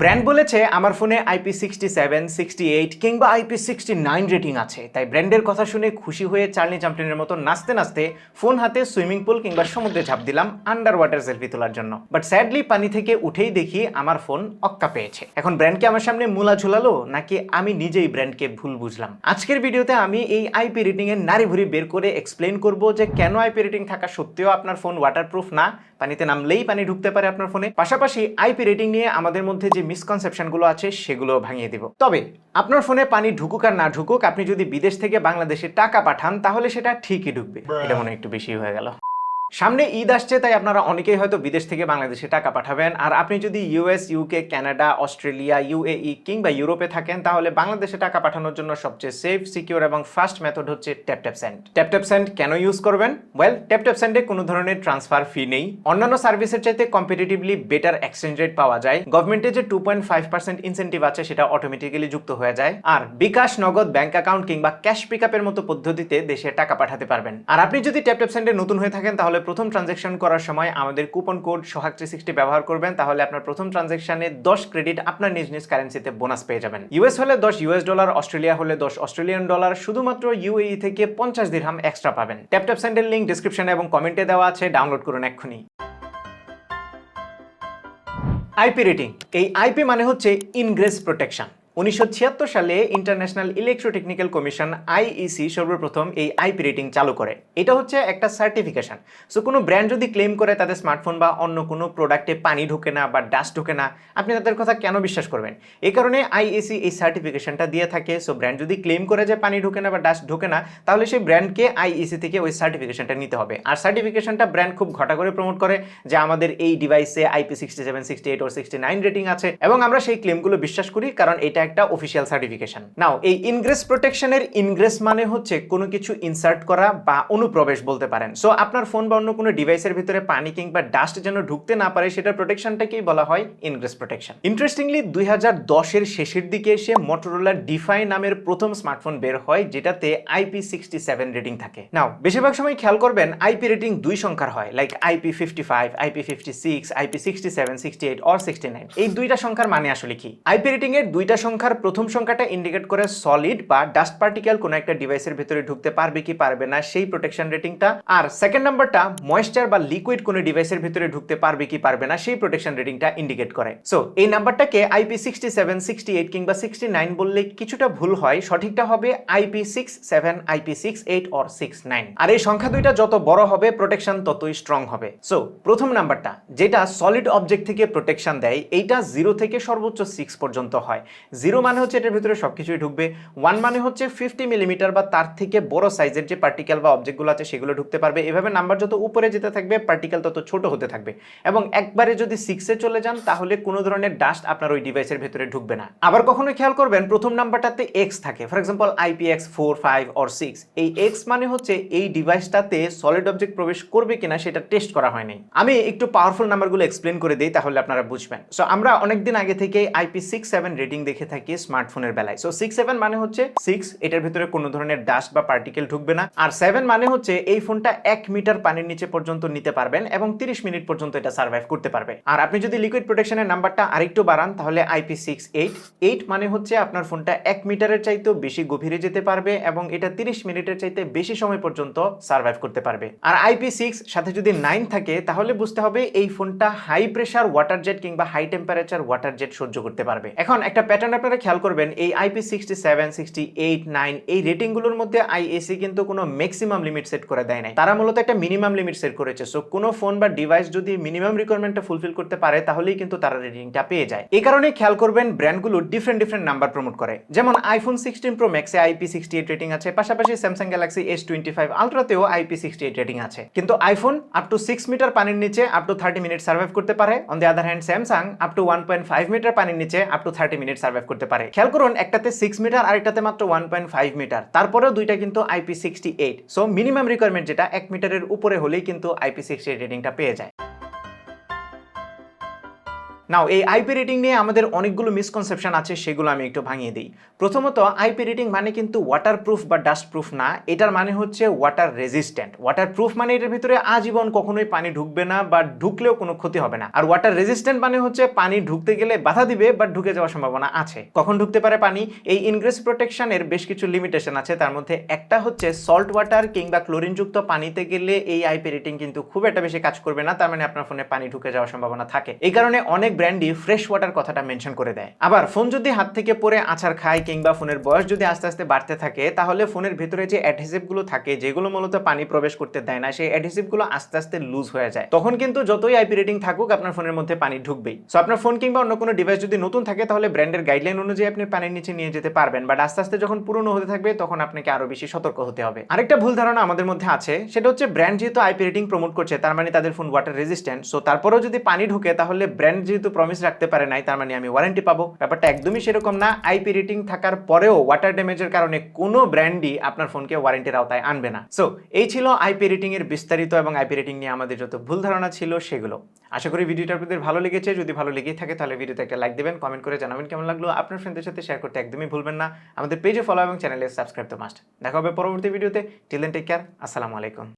Brand বলেছে আমার ফোনে IP sixty seven, sixty eight কিংবা আইপি সিক্সটি নাইন রেটিং আছে। তাই ব্র্যান্ডের কথা শুনে খুশি হয়ে চার্লি চ্যাম্পলিনের মতো নাচতে নাচতে ফোন হাতে, সুইমিং পুল কিংবা সমুদ্রে ঝাঁপ দিলাম আন্ডার ওয়াটার সেলফি তোলার জন্য। বাট স্যাডলি পানি থেকে উঠেই দেখি আমার ফোন অক্কা পেয়েছে। এখন ব্র্যান্ডকে আমার সামনে মূলা ঝুলালো, নাকি আমি নিজেই ব্র্যান্ডকে ভুল বুঝলাম? আজকের ভিডিওতে আমি এই আইপি রেটিং এর নারী ভুরি বের করে এক্সপ্লেন করব যে কেন আইপি রেটিং থাকা সত্ত্বেও আপনার ফোন ওয়াটারপ্রুফ না। পানিতে নামলেই পানি ঢুকতে পারে আপনার ফোনে। পাশাপাশি আইপি রেটিং নিয়ে আমাদের মধ্যে যে মিসকনসেপশনগুলো আছে সেগুলো ভাঙিয়ে দিব। তবে আপনার ফোনে পানি ঢুকুক আর না ঢুকুক আপনি যদি বিদেশ থেকে বাংলাদেশে টাকা পাঠান তাহলে সেটা ঠিকই ঢুকবে। এটা মনে হয় একটু বেশি হয়ে গেল। সামনে ঈদ আসছে, তাই আপনারা অনেকেই হয়তো বিদেশ থেকে বাংলাদেশে টাকা পাঠাবেন। আর আপনি যদি US UK Canada Australia UAE কিংবা ইউরোপে থাকেন, তাহলে বাংলাদেশে টাকা পাঠানোর জন্য সবচেয়ে সেফ, সিকিউর এবং ফাস্ট মেথড হচ্ছে tap tap send tap tap send কেন ইউজ করবেন? ওয়েল ট্যাপ ট্যাপ সেন্ডে কোনো ধরনের ট্রান্সফার ফি নেই। অন্যান্য সার্ভিসের চাইতে কম্পিটিটিভলি বেটার এক্সচেঞ্জ রেট পাওয়া যায়। গভর্নমেন্টে যে two point five percent incentive আছে, সেটা অটোমেটিক্যালি যুক্ত হয়ে যায়। আর বিকাশ নগদ ব্যাংক অ্যাকাউন্ট কিংবা ক্যাশ পিক মতো পদ্ধতিতে দেশে টাকা পাঠাতে পারবেন। আর আপনি যদি ট্যাপ ট্যাপ সেন্ডে নতুন হয়ে থাকেন, তাহলে প্রথম ট্রানজেকশন করার সময় আমাদের coupon code Sohag three sixty ব্যবহার করবেন, তাহলে আপনার প্রথম ট্রানজেকশনে দশ ক্রেডিট আপনার নিজ নিজ কারেন্সিতে বোনাস পেয়ে যাবেন। ইউএস হলে দশ ইউএস ডলার অস্ট্রেলিয়া হলে দশ অস্ট্রেলিয়ান ডলার শুধুমাত্র ইউএই থেকে পঞ্চাশ দিরহাম এক্সট্রা পাবেন। ট্যাপ সেন্ডের লিঙ্ক ডিসক্রিপশনে এবং কমেন্টে দেওয়া আছে ডাউনলোড করুন এক্ষুনি। আইপি রেটিং এই আইপি মানে হচ্ছে ইনগ্রেস প্রোটেকশন উনিশশো ছিয়াত্তর সালে ইন্টারন্যাশনাল ইলেকট্রোটেকনিক্যাল কমিশন আইইসি সর্বপ্রথম এই আইপি রেটিং চালু করে। এটা হচ্ছে একটা সার্টিফিকেশন সো কোনো ব্র্যান্ড যদি ক্লেম করে তাদের স্মার্টফোন বা অন্য কোনো প্রোডাক্টে পানি ঢোকে না বা ডাস্ট ঢোকে না, আপনি তাদের কথা কেন বিশ্বাস করবেন? এই কারণে আইইসি এই সার্টিফিকেশনটা দিয়ে থাকে। সো ব্র্যান্ড যদি ক্লেম করে যে পানি ঢোকে না বা ডাস্ট ঢোকে না, তাহলে সেই ব্র্যান্ডকে আইইসি থেকে ওই সার্টিফিকেশনটা নিতে হবে। আর সার্টিফিকেশনটা ব্র্যান্ড খুব ঘটা করে প্রমোট করে যে আমাদের এই ডিভাইসে IP sixty seven sixty eight ও সিক্সটি নাইন রেটিং আছে। এবং আমরা সেই ক্লেমগুলো বিশ্বাস করি, কারণ এটা একটা অফিসিয়াল সার্টিফিকেশন নাও এই ইনগ্রেস প্রোটেকশনের ইনগ্রেস মানে হচ্ছে কোনো কিছু ইনসার্ট করা বা অনুপ্রবেশ বলতে পারেন। সো আপনার ফোন বা অন্য কোনো ডিভাইসের ভিতরে পানি কিংবা ডাস্ট যেন ঢুকতে না পারে, সেটার প্রোটেকশনটাকেই বলা হয় ইনগ্রেস প্রোটেকশন ইন্টারেস্টিংলি দুই দশের শেষের দিকে এসে মোটরোলা ডিফাই নামের প্রথম স্মার্টফোন বের হয়, যেটাতে আইপি সিক্সটি সেভেন রেটিং থাকে। নাও বেশিরভাগ সময় খেয়াল করবেন আইপি রেটিং দুই সংখ্যার হয় like IP fifty five IP fifty six IP sixty seven sixty eight or sixty nine এই দুইটা সংখ্যার মানে আসলে কি? আইপি রেটিং এর দুইটা সংখ্যার প্রথম সংখ্যাটা ইন্ডিকেট করে সলিড বা ডাস্ট পার্টিকেল কোনো একটা ডিভাইসের ভিতরে ঢুকতে পারবে কি পারবে না, সেই প্রোটেকশন রেটিংটা আর সেকেন্ড নাম্বারটা ময়েশ্চার বা লিকুইড কোনো ডিভাইসের ভিতরে ঢুকতে পারবে কি পারবে না, সেই প্রোটেকশন রেটিংটা ইন্ডিকেট করে। সো এই নাম্বারটাকে IP sixty seven sixty eight কিংবা সিক্সটি নাইন বললে কিছুটা ভুল হয়, সঠিকটা হবে IP six seven IP six eight or six nine আর এই সংখ্যা দুইটা যত বড় হবে প্রোটেকশন ততই স্ট্রং হবে। সো প্রথম নাম্বারটা যেটা সলিড অবজেক্ট থেকে প্রোটেকশন দেয়, এইটা জিরো থেকে সর্বোচ্চ সিক্স পর্যন্ত হয়। জিরো মানে হচ্ছে এটার ভিতরে সবকিছুই ঢুকবে। ওয়ান মানে হচ্ছে ফিফটি মিলিমিটার বা তার থেকে বড় সাইজের যে পার্টিকেল বা অবজেক্টগুলো আছে সেগুলো ঢুকতে পারবে। এভাবে নাম্বার যত উপরে যেতে থাকবে পার্টিকেল তত ছোট হতে থাকবে। এবং একবারে যদি সিক্সে চলে যান, তাহলে কোনো ধরনের ডাস্ট আপনার ওই ডিভাইসের ভেতরে ঢুকবে না। আবার কখনো খেয়াল করবেন, প্রথম নাম্বারটাতে এক্স থাকে। For example IPX four five or six এই এক্স মানে হচ্ছে এই ডিভাইসটাতে সলিড অবজেক্ট প্রবেশ করবে কিনা সেটা টেস্ট করা হয়নি আমি একটু পাওয়ারফুল নাম্বারগুলো এক্সপ্লেন করে দিই, তাহলে আপনারা বুঝবেন। সো আমরা অনেকদিন আগে থেকে আইপি সিক্স সেভেন রেটিং দেখে থাকি স্মার্টফোনের বেলায়। সো সিক্স সেভেন মানে হচ্ছে সিক্স এটার ভিতরে কোনো ধরনের ডাস্ট বা পার্টিকেল ঢুকবে না। আর সেভেন মানে হচ্ছে এই ফোনটা এক মিটার পানির নিচে পর্যন্ত নিতে পারবেন এবং তিরিশ মিনিট পর্যন্ত এটা সার্ভাইভ করতে পারবে আর আপনি যদি লিকুইড প্রোটেকশনের নাম্বারটা আরেকটু বাড়ান, তাহলে আইপি সিক্স এইট এইট মানে হচ্ছে আপনার ফোনটা এক মিটারের চাইতেও বেশি গভীরে যেতে পারবে এবং এটা তিরিশ মিনিটের চাইতে বেশি সময় পর্যন্ত সার্ভাইভ করতে পারবে। আর আইপি সিক্স সাথে যদি নাইন থাকে, তাহলে বুঝতে হবে এই ফোনটা হাই প্রেশার ওয়াটার জেট কিংবা হাই টেম্পারেচার ওয়াটার জেট সহ্য করতে পারবে। এখন একটা প্যাটার্ন আপনারা খেয়াল করবেন, এই IP sixty seven sixty eight nine এই রেটিংগুলোর মধ্যে আইএসি কিন্তু কোনো ম্যাক্সিমাম লিমিট সেট করে দেয় নাই। তারা মূলত একটা মিনিমাম লিমিট সেট করেছে। সো কোনো ফোন বা ডিভাইস যদি মিনিমাম রিকোয়ারমেন্টটা ফুলফিল করতে পারে, তাহলেই কিন্তু তারা রেটিংটা পেয়ে যায়। এই কারণে খেয়াল করবেন ব্র্যান্ডগুলো ডিফারেন্ট ডিফারেন্ট নাম্বার প্রমোট করে। যেমন আইফোন সিক্সটিন প্রো ম্যাক্সে আইপি সিক্সটি এইট রেটিং আছে, পাশাপাশি Samsung Galaxy S twenty five আলট্রাতেও IP sixty eight rating আছে। কিন্তু iPhone up to six metre পানির নিচে up to thirty minute survive করতে পারে। On the other hand Samsung up to one point five metre পানির নিচে up to thirty minute survive করতে পারে। খেয়াল করুন, একটাতে সিক্স মিটার আর একটাতে মাত্র ওয়ান পয়েন্ট ফাইভ মিটার তারপরেও দুইটা কিন্তু IP sixty eight so minimum requirement যেটা, এক মিটারের উপরে হলেই কিন্তু আইপি সিক্সটি রেটিংটা পেয়ে যায়। নাও এই আইপি রেটিং নিয়ে আমাদের অনেকগুলো মিসকনসেপশন আছে, সেগুলো আমি একটু ভাঙিয়ে দিই। প্রথমত আইপি রেটিং মানে কিন্তু ওয়াটার প্রুফ বা ডাস্ট প্রুফ না। এটার মানে হচ্ছে ওয়াটার রেজিস্ট্যান্ট ওয়াটার প্রুফ মানে এটার ভিতরে আজীবন কখনোই পানি ঢুকবে না বা ঢুকলেও কোনো ক্ষতি হবে না। আর ওয়াটার রেজিস্ট্যান্ট মানে হচ্ছে পানি ঢুকতে গেলে বাধা দিবে বাট ঢুকে যাওয়ার সম্ভাবনা আছে। কখন ঢুকতে পারে পানি? এই ইনগ্রেস প্রোটেকশনের বেশ কিছু লিমিটেশন আছে। তার মধ্যে একটা হচ্ছে সল্ট ওয়াটার কিংবা ক্লোরিনযুক্ত পানিতে গেলে এই আইপি রেটিং কিন্তু খুব একটা বেশি কাজ করবে না। তার মানে আপনার ফোনে পানি ঢুকে যাওয়ার সম্ভাবনা থাকে। এই কারণে অনেক ব্র্যান্ডই ফ্রেশ ওয়াটার কথাটা মেনশন করে দেয়। আবার ফোন যদি হাত থেকে পরে আছাড় খায় কিংবা ফোনের বয়স যদি আস্তে আস্তে বাড়তে থাকে, তাহলে ফোনের ভিতরে যে অ্যাডহেসিভগুলো থাকে, যেগুলো মূলত পানি প্রবেশ করতে দেয় না, সেই অ্যাডহেসিভগুলো আস্তে আস্তে লুজ হয়ে যায়। তখন কিন্তু যতই আইপি রেটিং থাকুক, আপনার ফোনের মধ্যে পানি ঢুকবেই। সো আপনার ফোন কিংবা অন্য কোনো ডিভাইস যদি নতুন থাকে, তাহলে ব্র্যান্ডের গাইডলাইন অনুযায়ী আপনি পানির নিচে নিয়ে যেতে পারবেন। বাট আস্তে আস্তে যখন পুরনো হতে থাকবে, তখন আপনাকে আরও বেশি সতর্ক হতে হবে। আরেকটা ভুল ধারণা আমাদের মধ্যে আছে, সেটা হচ্ছে ব্র্যান্ড যেহেতু আইপি রেটিং প্রমোট করছে, তার মানে তাদের ফোন ওয়াটার রেজিস্ট্যান্ট সো তারপরেও যদি পানি ঢুকে, তাহলে ব্র্যান্ড যেহেতু প্রমিস রাখতে পারে নাই, তার মানে আমি ওয়ারেন্টি পাবো। ব্যাপারটা একদমই সেরকম না। আইপি রেটিং থাকার পরেও ওয়াটার ড্যামেজের কারণে কোনো ব্র্যান্ডই আপনার ফোনকে ওয়ারেন্টির আওতায় আনবে না। সো এই ছিল আইপি রেটিং এর বিস্তারিত এবং আইপি রেটিং নিয়ে আমাদের যত ভুল ধারণা ছিল সেগুলো। আশা করি ভিডিওটা আপনাদের ভালো লেগেছে। যদি ভালো লেগে থাকে তাহলে ভিডিওতে একটা লাইক দেবেন কমেন্ট করে জানাবেন কেমন লাগল। আপনার ফ্রেন্ডদের সাথে শেয়ার করতে একদমই ভুলবেন না। আমাদের পেজে ফলো এবং চ্যানেলে সাবস্ক্রাইব তো মাস্ট দেখা হবে পরবর্তী ভিডিওতে টিল দেন টেক কেয়ার আসসালামু আলাইকুম।